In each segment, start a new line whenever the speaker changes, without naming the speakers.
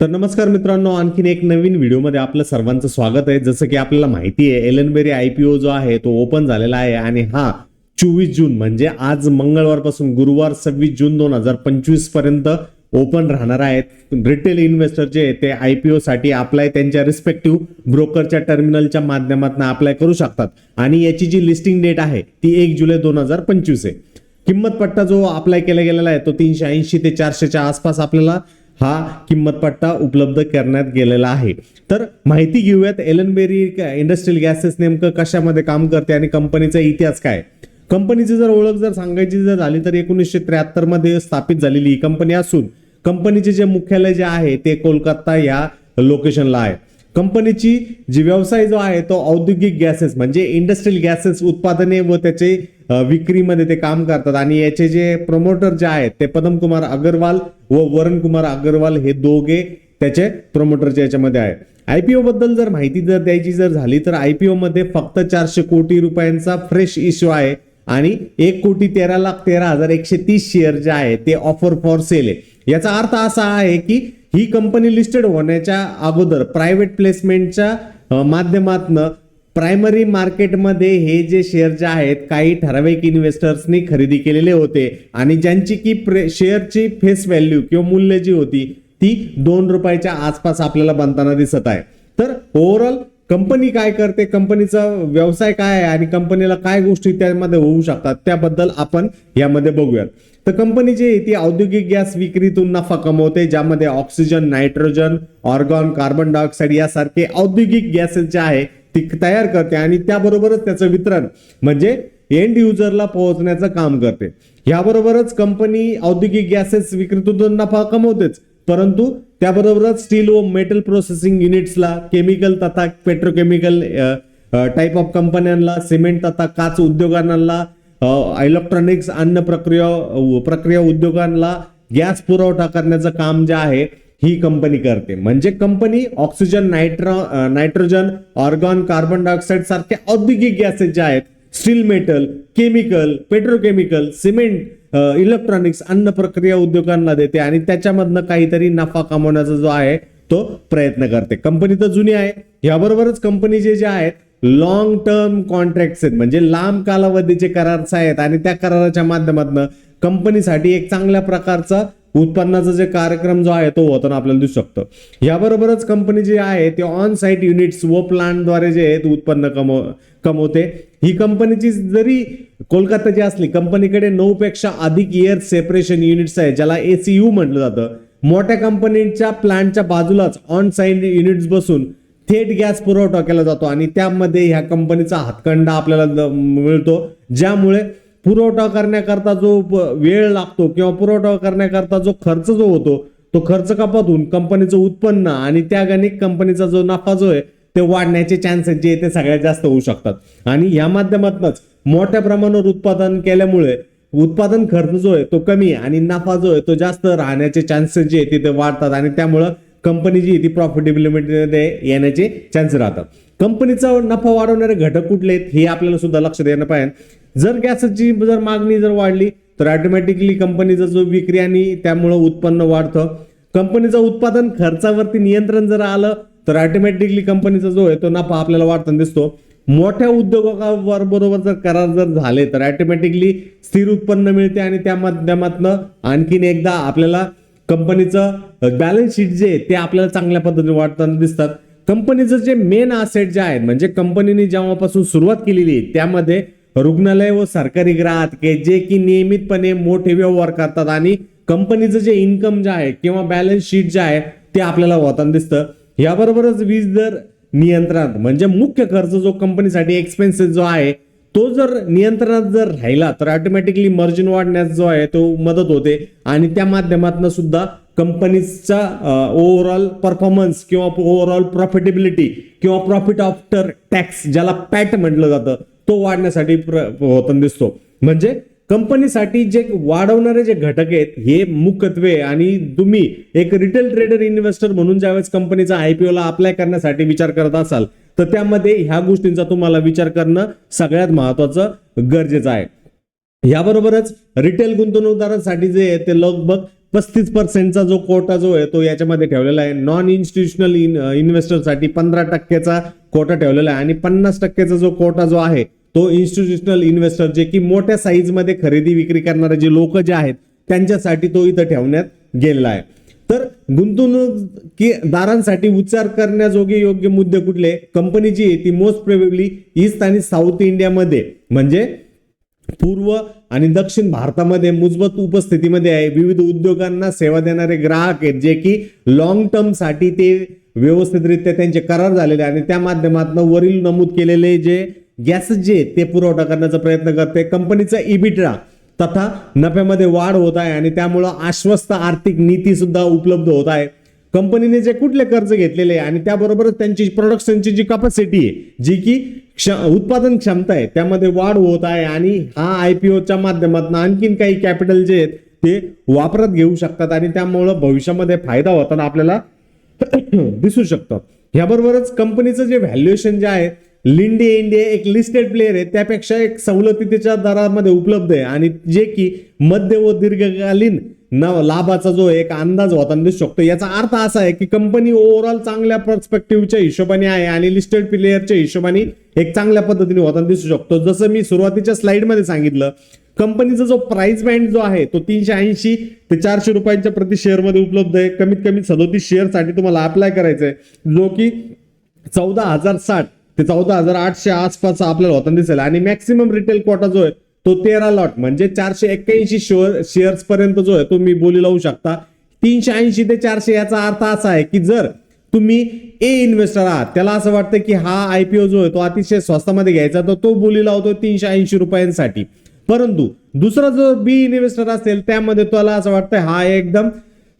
तर नमस्कार मित्रांनो आणखीन एक नवीन व्हिडिओमध्ये आपलं सर्वांचं स्वागत आहे. जसं की आपल्याला माहिती आहे एलनबेरी आयपीओ जो आहे तो ओपन झालेला आहे आणि हा चोवीस जून म्हणजे आज मंगळवारपासून गुरुवार सव्वीस जून दोन हजार पंचवीसपर्यंत ओपन राहणार आहेत. रिटेल इन्व्हेस्टर जे ते आयपीओ साठी अप्लाय त्यांच्या रिस्पेक्टिव्ह ब्रोकरच्या टर्मिनलच्या माध्यमातून अप्लाय करू शकतात. आणि याची जी लिस्टिंग डेट आहे ती एक जुलै दोन हजार पंचवीस आहे. किंमत पट्टा जो अप्लाय केला गेलेला आहे तो तीनशे ऐंशी ते चारशेच्या आसपास आपल्याला हा किंमत पट्टा उपलब्ध करण्यात गेलेला आहे. तर माहिती घेऊयात एलनबेरी इंडस्ट्रियल गॅसेस नेमकं कशामध्ये काम करते आणि कंपनीचा इतिहास काय? कंपनीची जर ओळख जर सांगायची जर झाली तर एकोणीसशे त्र्याहत्तरमध्ये स्थापित झालेली ही कंपनी असून कंपनीचे जे मुख्यालय जे आहे ते कोलकाता या लोकेशनला आहे. कंपनीची जी व्यवसाय जो आहे तो औद्योगिक गॅसेस म्हणजे इंडस्ट्रियल गॅसेस उत्पादने व त्याचे विक्रीमध्ये ते काम करतात. आणि याचे जे प्रमोटर जे आहेत ते पदम कुमार अगरवाल व वरुण कुमार अग्रवाल हे दोघे त्याचे प्रमोटरच्या याच्यामध्ये आहे आयपीओ बद्दल जर माहिती जर द्यायची जर झाली तर आयपीओ मध्ये फक्त चारशे कोटी रुपयांचा फ्रेश इश्यू आहे. आणि एक कोटी तेरा लाख तेरा हजार एकशे तीस शेअर जे आहे ते ऑफर फॉर सेल आहे. याचा अर्थ असा आहे की ही कंपनी लिस्टेड होण्याच्या अगोदर प्रायव्हेट प्लेसमेंटच्या माध्यमातनं प्रायमरी मार्केटमध्ये हे जे शेअर जे आहेत काही ठराविक इन्व्हेस्टर्सनी खरेदी केलेले होते आणि ज्यांची की प्रे शेअरची फेस व्हॅल्यू किंवा मूल्य जी होती ती दोन रुपयाच्या आसपास आपल्याला बनताना दिसत आहे. तर ओव्हरऑल कंपनी काय करते कंपनीचा व्यवसाय काय आहे आणि कंपनीला काय गोष्टी त्यामध्ये होऊ शकतात त्याबद्दल आपण यामध्ये बघूयात. तर कंपनी जी आहे ती औद्योगिक गॅस विक्रीतून नफा कमवते ज्यामध्ये oxygen nitrogen argon carbon dioxide यासारखे औद्योगिक गॅसेस जे आहे ती तयार करते आणि त्याबरोबरच त्याचं वितरण म्हणजे एंड युजरला पोहोचण्याचं काम करते. याबरोबरच कंपनी औद्योगिक गॅसेस विक्रीतून नफा कमवतेच परंतु त्याबरोबरच स्टील व मेटल प्रोसेसिंग युनिट्सला केमिकल तथा पेट्रोकेमिकल टाईप ऑफ कंपन्यांना सिमेंट तथा काच उद्योगांना इलेक्ट्रॉनिक्स अन्न प्रक्रिया प्रक्रिया उद्योगांना गॅस पुरवठा करण्याचं काम जे आहे ही कंपनी करते. म्हणजे company oxygen nitro nitrogen argon carbon dioxide सारख्या औद्योगिक गॅसेस जे आहेत steel metal chemical petrochemical cement electronics अन्न प्रक्रिया उद्योगांना देते आणि त्याच्यामधनं काहीतरी नफा कमवण्याचा जो आहे तो प्रयत्न करते. कंपनी तर जुनी आहे. याबरोबरच कंपनी जे जे आहेत लॉंग टर्म कॉन्ट्रॅक्ट्स आहेत. म्हणजे लांब कालावधीचे करार आहेत आणि त्या कराराच्या माध्यमातून कंपनीसाठी एक चांगल्या प्रकारचा उत्पन्नाचा जे कार्यक्रम जो आहे तो होताना आपल्याला दिसू शकतो. याबरोबरच कंपनी जी आहे ते ऑन साईट युनिट्स व प्लांटद्वारे जे आहेत ते उत्पन्न कमव कमवते. ही कंपनीची जरी कोलकाताची असली कंपनीकडे नऊ पेक्षा अधिक एअर सेपरेशन युनिट्स आहे ज्याला एसीयू म्हटलं जातं. मोठ्या कंपनीच्या प्लांटच्या बाजूलाच ऑन साईड युनिट्स बसून थेट गॅस पुरवठा केला जातो आणि त्यामध्ये ह्या कंपनीचा हातखंडा आपल्याला मिळतो ज्यामुळे पुरवठा करण्याकरता जो वेळ लागतो किंवा पुरवठा करण्याकरता जो खर्च जो होतो तो खर्च कपातून कंपनीचं उत्पन्न आणि त्या कंपनीचा जो नफा जो आहे ते वाढण्याचे चान्सेस जे ते सगळ्यात जास्त होऊ शकतात. आणि या माध्यमातूनच मोठ्या प्रमाणावर उत्पादन केल्यामुळे उत्पादन खर्च जो आहे तो कमी आहे आणि नफा जो आहे तो जास्त राहण्याचे चान्सेस जे आहे ते वाढतात आणि त्यामुळं कंपनी जी आहे ती प्रॉफिटेबिलिटीमध्ये येण्याचे चान्स राहतात. कंपनीचा नफा वाढवणारे घटक कुठले आहेत हे आपल्याला सुद्धा लक्ष देणं पाहिजे. जर गॅसची जर मागणी जर वाढली तर ऑटोमॅटिकली कंपनीचा जो विक्री आणि त्यामुळं उत्पन्न वाढतं. कंपनीचं उत्पादन खर्चावरती नियंत्रण जर आलं तर ऑटोमॅटिकली कंपनीचा जो आहे तो नफा आपल्याला वाढताना दिसतो. मोठ्या उद्योगावर बरोबर जर करार जर झाले तर ऑटोमॅटिकली स्थिर उत्पन्न मिळते आणि त्या माध्यमातनं आणखीन एकदा आपल्याला कंपनीचं बॅलन्स शीट जे आहे ते आपल्याला चांगल्या पद्धतीने वाढताना दिसतात. कंपनीचं जे मेन असेट जे आहेत म्हणजे कंपनीने जेव्हापासून सुरुवात केलेली त्यामध्ये रुग्णालय व सरकारी ग्राहक के जे की नियमितपणे मोठे व्यवहार करतात आणि कंपनीचं जे इन्कम जे आहे किंवा बॅलन्स शीट जे आहे ते आपल्याला होताना दिसतं. याबरोबरच वीज दर नियंत्रणात म्हणजे मुख्य खर्च जो कंपनीसाठी एक्सपेन्सेस जो आहे तो जर नियंत्रणात जर राहिला तर ऑटोमॅटिकली मार्जिन वाढण्यास जो आहे तो मदत होते. आणि त्या माध्यमातून सुद्धा कंपनीचा ओव्हरऑल परफॉर्मन्स किंवा ओव्हरऑल प्रॉफिटेबिलिटी किंवा प्रॉफिट आफ्टर टॅक्स ज्याला पॅट म्हटलं जातं तो वाढण्यासाठी प्र- होताना दिसतो. म्हणजे कंपनीसाठी जे वाढवणारे जे घटक आहेत हे मुख्यत्वे आणि तुम्ही एक रिटेल ट्रेडर इन्व्हेस्टर म्हणून ज्यावेळेस कंपनीचा आयपीओ ला अप्लाय करण्यासाठी विचार करत असाल तर त्यामध्ये ह्या गोष्टींचा तुम्हाला विचार करणं सगळ्यात महत्वाचं गरजेचं आहे. याबरोबरच रिटेल गुंतवणूकदारांसाठी जे आहे ते लगभग पस्तीस पर्सेंटचा जो कोटा जो आहे तो याच्यामध्ये ठेवलेला आहे. नॉन इन्स्टिट्यूशनल इन्व्हेस्टरसाठी पंधरा टक्क्याचा कोटा ठेवलेला आहे आणि पन्नास टक्क्याचा जो कोटा जो आहे तो इन्स्टिट्यूशनल इन्व्हेस्टर जे की मोठ्या साईजमध्ये खरेदी विक्री करणारे जे लोक जे आहेत त्यांच्यासाठी तो इथं ठेवण्यात गेलेला आहे. तर गुंतवणूकदारांसाठी उच्चार करण्याजोगे योग्य मुद्दे कुठले? कंपनी जी आहे ती मोस्ट प्रोबेबली ईस्ट आणि साऊथ इंडियामध्ये म्हणजे पूर्व आणि दक्षिण भारतामध्ये मुजबत उपस्थितीमध्ये आहे. विविध उद्योगांना सेवा देणारे ग्राहक आहेत जे की लॉंग टर्मसाठी ते व्यवस्थितरित्या त्यांचे करार झालेले आणि त्या माध्यमातून वरील नमूद केलेले जे गॅस जे ते पुरवठा करण्याचा प्रयत्न करते कंपनीचा इबिट्रा तथा नफ्यामध्ये वाढ होत आहे आणि त्यामुळं आश्वस्त आर्थिक नीती सुद्धा उपलब्ध होत आहे. कंपनीने जे कुठले कर्ज घेतलेले आहे आणि त्याबरोबरच त्यांची प्रोडक्शनची जी कपॅसिटी आहे जी की क्ष उत्पादन क्षमता आहे त्यामध्ये वाढ होत आहे आणि हा आय पी ओच्या माध्यमातून आणखीन काही कॅपिटल जे आहेत ते वापरात घेऊ शकतात आणि त्यामुळं भविष्यामध्ये फायदा होताना आपल्याला दिसू शकतं. याबरोबरच कंपनीचं जे व्हॅल्युएशन जे आहे लिंडी इंडिया एक लिस्टेड प्लेअर आहे. त्यापेक्षा एक सवलतीच्या दरामध्ये उपलब्ध आहे. आणि जे की मध्य व दीर्घकालीन न लाभाचा जो एक अंदाज होताना दिसू शकतो. याचा अर्थ असा आहे की कंपनी ओव्हरऑल चांगल्या पर्स्पेक्टिव्हच्या हिशोबाने आहे आणि लिस्टेड प्लेअरच्या हिशोबाने एक चांगल्या पद्धतीने होताना दिसू शकतो. जसं मी सुरुवातीच्या स्लाइडमध्ये सांगितलं कंपनीचा जो प्राइस बँड जो आहे तो तीनशे ऐंशी ते चारशे रुपयांच्या प्रति शेअरमध्ये उपलब्ध आहे. कमीत कमी सदोतीस शेअरसाठी तुम्हाला अप्लाय करायचं आहे जो की चौदा हजार साठ ते चौदा हजार आठशे आसपास आपल्याला होताना दिसेल. आणि मॅक्सिमम रिटेल कोटा जो आहे तो तेरा लॉट म्हणजे चारशे एक्क्याऐंशी शेअर्स पर्यंत जो आहे तो मी बोली लावू शकता. तीनशे ऐंशी ते चारशे याचा अर्थ असा आहे की जर तुम्ही ए इन्व्हेस्टर आहात त्याला असं वाटतं की हा आयपीओ जो आहे तो अतिशय स्वस्तामध्ये घ्यायचा तर तो बोली लावतो तीनशे ऐंशी रुपयांसाठी. परंतु दुसरा जो बी इन्व्हेस्टर असेल त्यामध्ये त्याला असं वाटतं हा एकदम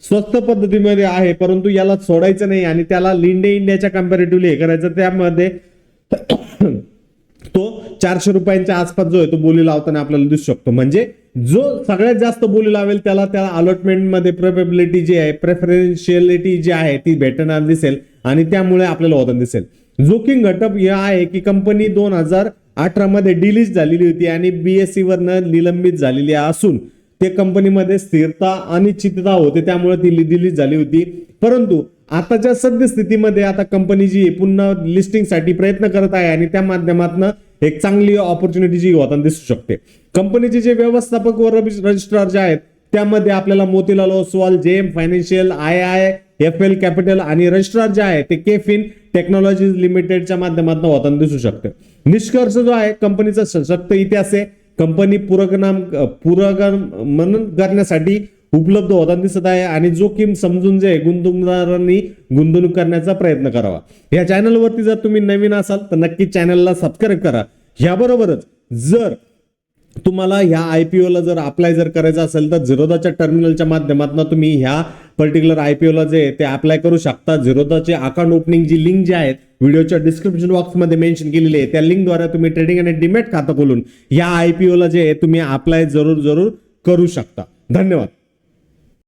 स्वस्त पद्धतीमध्ये आहे परंतु याला सोडायचं नाही आणि त्याला लिंडे इंडियाच्या कम्पॅरेटिव्हली हे करायचं त्यामध्ये तो चारशे रुपयांच्या आसपास जो आहे तो बोली लावताना आपल्याला दिसू शकतो. म्हणजे जो सगळ्यात जास्त बोली लावेल त्याला त्या अलॉटमेंटमध्ये मध्ये जी आहे प्रेफरेन्शियलिटी जी आहे ती भेटणार दिसेल आणि त्यामुळे आपल्याला होताना दिसेल. जोखीम घटक हे आहे की कंपनी दोन हजार अठरा मध्ये डिलीज झालेली होती आणि बीएससी वरनं निलंबित झालेली असून ते कंपनीमध्ये स्थिरता आणि चितता होते त्यामुळे ती दिली झाली होती. परंतु आताच्या सद्यस्थितीमध्ये आता कंपनी जी पुन्हा लिस्टिंगसाठी प्रयत्न करत आहे आणि त्या माध्यमातून एक चांगली ऑपॉर्च्युनिटी जी होताना दिसू शकते. कंपनीचे जे व्यवस्थापक व रजिस्ट्रार जे आहेत त्यामध्ये आपल्याला Motilal Oswal JM financial I I F L capital आणि रजिस्ट्रार जे आहे ते केफिन टेक्नॉलॉजी लिमिटेडच्या माध्यमातून होताना दिसू शकते. निष्कर्ष जो आहे कंपनीचा सशक्त इतिहास आहे. कंपनी पुरगनाम पुरगमन करण्यासाठी उपलब्ध होताना दिसत आहे आणि जोखीम समजून जे आहे, गुंतवणूकदारांनी गुंतवणूक करण्याचा प्रयत्न करावा. या चॅनलवरती जर तुम्ही नवीन असाल तर नक्की चॅनलला सबस्क्राईब करा. याबरोबरच जर तुम्हाला ह्या आय पी ओला जर अप्लाय जर करायचं असेल तर झिरोदाच्या टर्मिनलच्या माध्यमातून तुम्ही ह्या पर्टिक्युलर आय पी ओला जे ते अप्लाय करू शकता. झिरोदाचे अकाउंट ओपनिंग जी लिंक जी आहेत व्हिडिओच्या डिस्क्रिप्शन बॉक्समध्ये मेन्शन केलेली आहे. त्या लिंकद्वारे तुम्ही ट्रेडिंग आणि डिमेट खातं खोलून या आय पी ओला जे तुम्ही अप्लाय जरूर जरूर करू शकता. धन्यवाद.